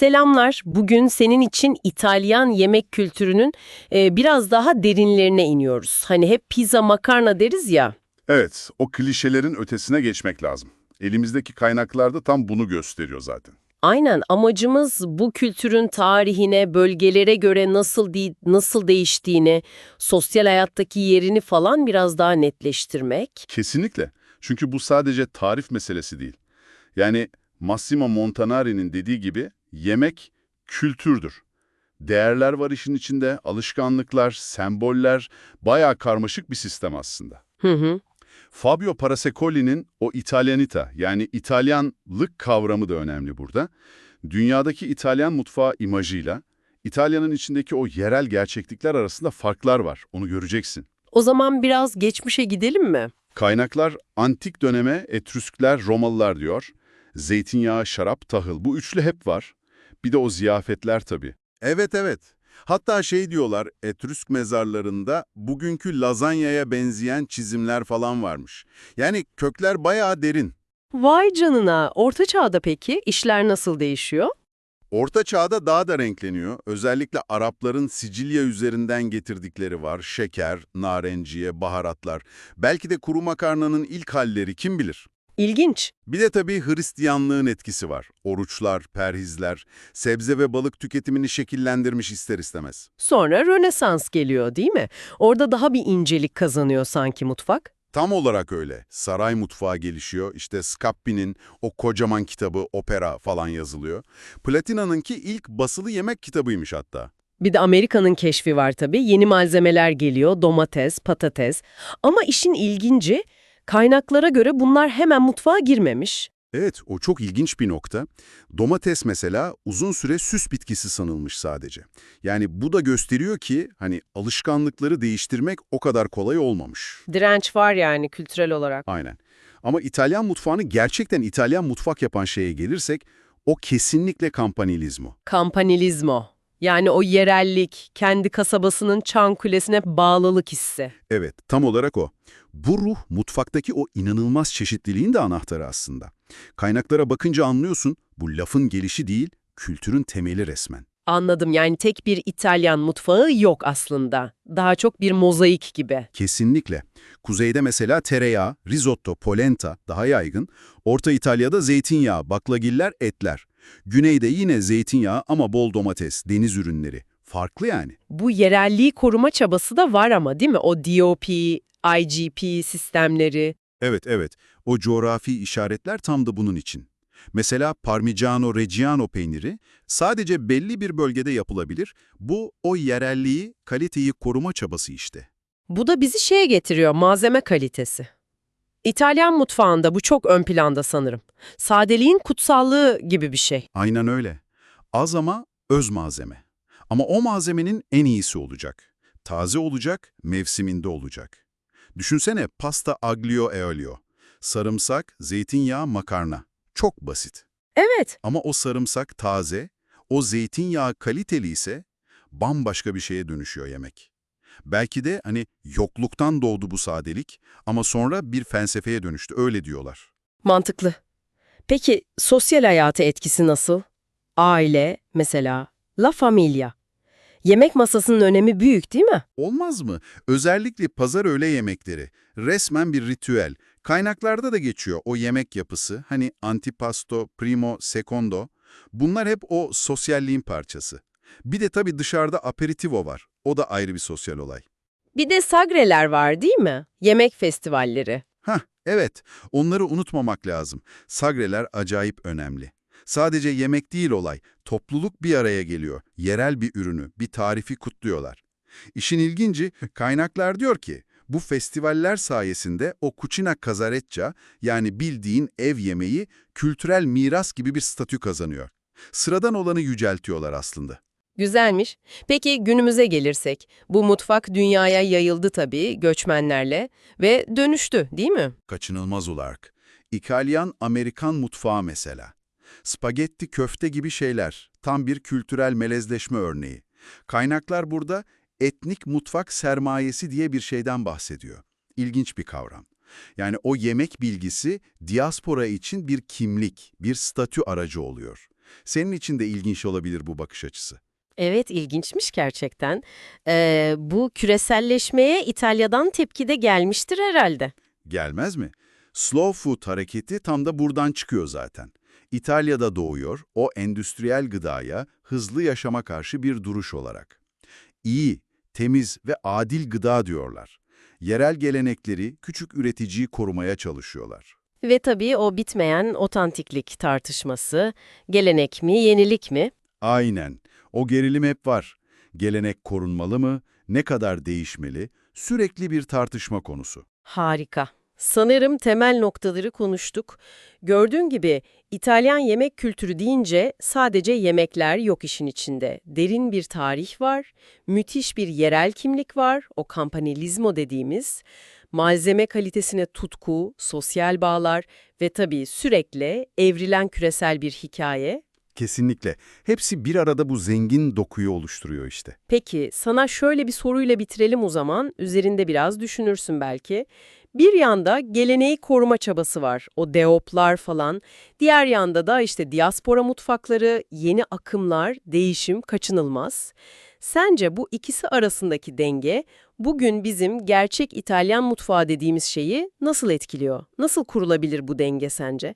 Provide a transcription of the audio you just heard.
Selamlar. Bugün senin için İtalyan yemek kültürünün e, biraz daha derinlerine iniyoruz. Hani hep pizza makarna deriz ya. Evet, o klişelerin ötesine geçmek lazım. Elimizdeki kaynaklar da tam bunu gösteriyor zaten. Aynen amacımız bu kültürün tarihine, bölgelere göre nasıl de- nasıl değiştiğini, sosyal hayattaki yerini falan biraz daha netleştirmek. Kesinlikle. Çünkü bu sadece tarif meselesi değil. Yani Massimo Montanari'nin dediği gibi yemek kültürdür. Değerler var işin içinde, alışkanlıklar, semboller, bayağı karmaşık bir sistem aslında. Hı hı. Fabio Parasecoli'nin o İtalyanita yani İtalyanlık kavramı da önemli burada. Dünyadaki İtalyan mutfağı imajıyla İtalya'nın içindeki o yerel gerçeklikler arasında farklar var. Onu göreceksin. O zaman biraz geçmişe gidelim mi? Kaynaklar antik döneme Etrüskler, Romalılar diyor. Zeytinyağı, şarap, tahıl bu üçlü hep var. Bir de o ziyafetler tabii. Evet evet. Hatta şey diyorlar Etrüsk mezarlarında bugünkü lazanyaya benzeyen çizimler falan varmış. Yani kökler bayağı derin. Vay canına. Orta çağda peki işler nasıl değişiyor? Orta çağda daha da renkleniyor. Özellikle Arapların Sicilya üzerinden getirdikleri var. Şeker, narenciye, baharatlar. Belki de kuru makarnanın ilk halleri kim bilir. İlginç. Bir de tabii Hristiyanlığın etkisi var. Oruçlar, perhizler, sebze ve balık tüketimini şekillendirmiş ister istemez. Sonra Rönesans geliyor değil mi? Orada daha bir incelik kazanıyor sanki mutfak. Tam olarak öyle. Saray mutfağı gelişiyor. İşte Scappi'nin o kocaman kitabı, opera falan yazılıyor. Platina'nınki ilk basılı yemek kitabıymış hatta. Bir de Amerika'nın keşfi var tabii. Yeni malzemeler geliyor, domates, patates. Ama işin ilginci, kaynaklara göre bunlar hemen mutfağa girmemiş. Evet, o çok ilginç bir nokta. Domates mesela uzun süre süs bitkisi sanılmış sadece. Yani bu da gösteriyor ki hani alışkanlıkları değiştirmek o kadar kolay olmamış. Direnç var yani kültürel olarak. Aynen. Ama İtalyan mutfağını gerçekten İtalyan mutfak yapan şeye gelirsek o kesinlikle kampanilizmo. Kampanilizmo. Yani o yerellik, kendi kasabasının çan kulesine bağlılık hissi. Evet, tam olarak o. Bu ruh mutfaktaki o inanılmaz çeşitliliğin de anahtarı aslında. Kaynaklara bakınca anlıyorsun bu lafın gelişi değil, kültürün temeli resmen. Anladım yani tek bir İtalyan mutfağı yok aslında. Daha çok bir mozaik gibi. Kesinlikle. Kuzeyde mesela tereyağı, risotto, polenta daha yaygın. Orta İtalya'da zeytinyağı, baklagiller, etler. Güneyde yine zeytinyağı ama bol domates, deniz ürünleri. Farklı yani. Bu yerelliği koruma çabası da var ama değil mi? O DOP, IGP sistemleri. Evet, evet. O coğrafi işaretler tam da bunun için. Mesela Parmigiano Reggiano peyniri sadece belli bir bölgede yapılabilir. Bu o yerelliği, kaliteyi koruma çabası işte. Bu da bizi şeye getiriyor, malzeme kalitesi. İtalyan mutfağında bu çok ön planda sanırım. Sadeliğin kutsallığı gibi bir şey. Aynen öyle. Az ama öz malzeme. Ama o malzemenin en iyisi olacak. Taze olacak, mevsiminde olacak. Düşünsene pasta aglio e olio. Sarımsak, zeytinyağı, makarna. Çok basit. Evet, Ama o sarımsak taze, o zeytinyağı kaliteli ise bambaşka bir şeye dönüşüyor yemek. Belki de hani yokluktan doğdu bu sadelik ama sonra bir felsefeye dönüştü öyle diyorlar. mantıklı. Peki sosyal hayatı etkisi nasıl? Aile mesela, la familia. Yemek masasının önemi büyük değil mi? Olmaz mı? Özellikle pazar öğle yemekleri. Resmen bir ritüel. Kaynaklarda da geçiyor o yemek yapısı. Hani antipasto, primo, secondo. Bunlar hep o sosyalliğin parçası. Bir de tabii dışarıda aperitivo var. O da ayrı bir sosyal olay. Bir de sagreler var değil mi? Yemek festivalleri. Hah, evet. Onları unutmamak lazım. Sagreler acayip önemli. Sadece yemek değil olay. Topluluk bir araya geliyor. Yerel bir ürünü, bir tarifi kutluyorlar. İşin ilginci, kaynaklar diyor ki, bu festivaller sayesinde o cucina casareccia yani bildiğin ev yemeği kültürel miras gibi bir statü kazanıyor. Sıradan olanı yüceltiyorlar aslında. Güzelmiş. Peki günümüze gelirsek, bu mutfak dünyaya yayıldı tabii göçmenlerle ve dönüştü değil mi? Kaçınılmaz olarak. İtalyan-Amerikan mutfağı mesela. Spagetti, köfte gibi şeyler. Tam bir kültürel melezleşme örneği. Kaynaklar burada etnik mutfak sermayesi diye bir şeyden bahsediyor. İlginç bir kavram. Yani o yemek bilgisi diaspora için bir kimlik, bir statü aracı oluyor. Senin için de ilginç olabilir bu bakış açısı. Evet, ilginçmiş gerçekten. Ee, bu küreselleşmeye İtalya'dan tepki de gelmiştir herhalde. Gelmez mi? Slow food hareketi tam da buradan çıkıyor zaten. İtalya'da doğuyor, o endüstriyel gıdaya, hızlı yaşama karşı bir duruş olarak. İyi, temiz ve adil gıda diyorlar. Yerel gelenekleri, küçük üreticiyi korumaya çalışıyorlar. Ve tabii o bitmeyen otantiklik tartışması, gelenek mi, yenilik mi? Aynen. O gerilim hep var. Gelenek korunmalı mı? Ne kadar değişmeli? Sürekli bir tartışma konusu. Harika. Sanırım temel noktaları konuştuk. Gördüğün gibi İtalyan yemek kültürü deyince sadece yemekler yok işin içinde. Derin bir tarih var, müthiş bir yerel kimlik var, o campanilizmo dediğimiz. Malzeme kalitesine tutku, sosyal bağlar ve tabii sürekli evrilen küresel bir hikaye. Kesinlikle. Hepsi bir arada bu zengin dokuyu oluşturuyor işte. Peki, sana şöyle bir soruyla bitirelim o zaman. Üzerinde biraz düşünürsün belki. Bir yanda geleneği koruma çabası var. O deoplar falan. Diğer yanda da işte diaspora mutfakları, yeni akımlar, değişim kaçınılmaz. Sence bu ikisi arasındaki denge bugün bizim gerçek İtalyan mutfağı dediğimiz şeyi nasıl etkiliyor? Nasıl kurulabilir bu denge sence?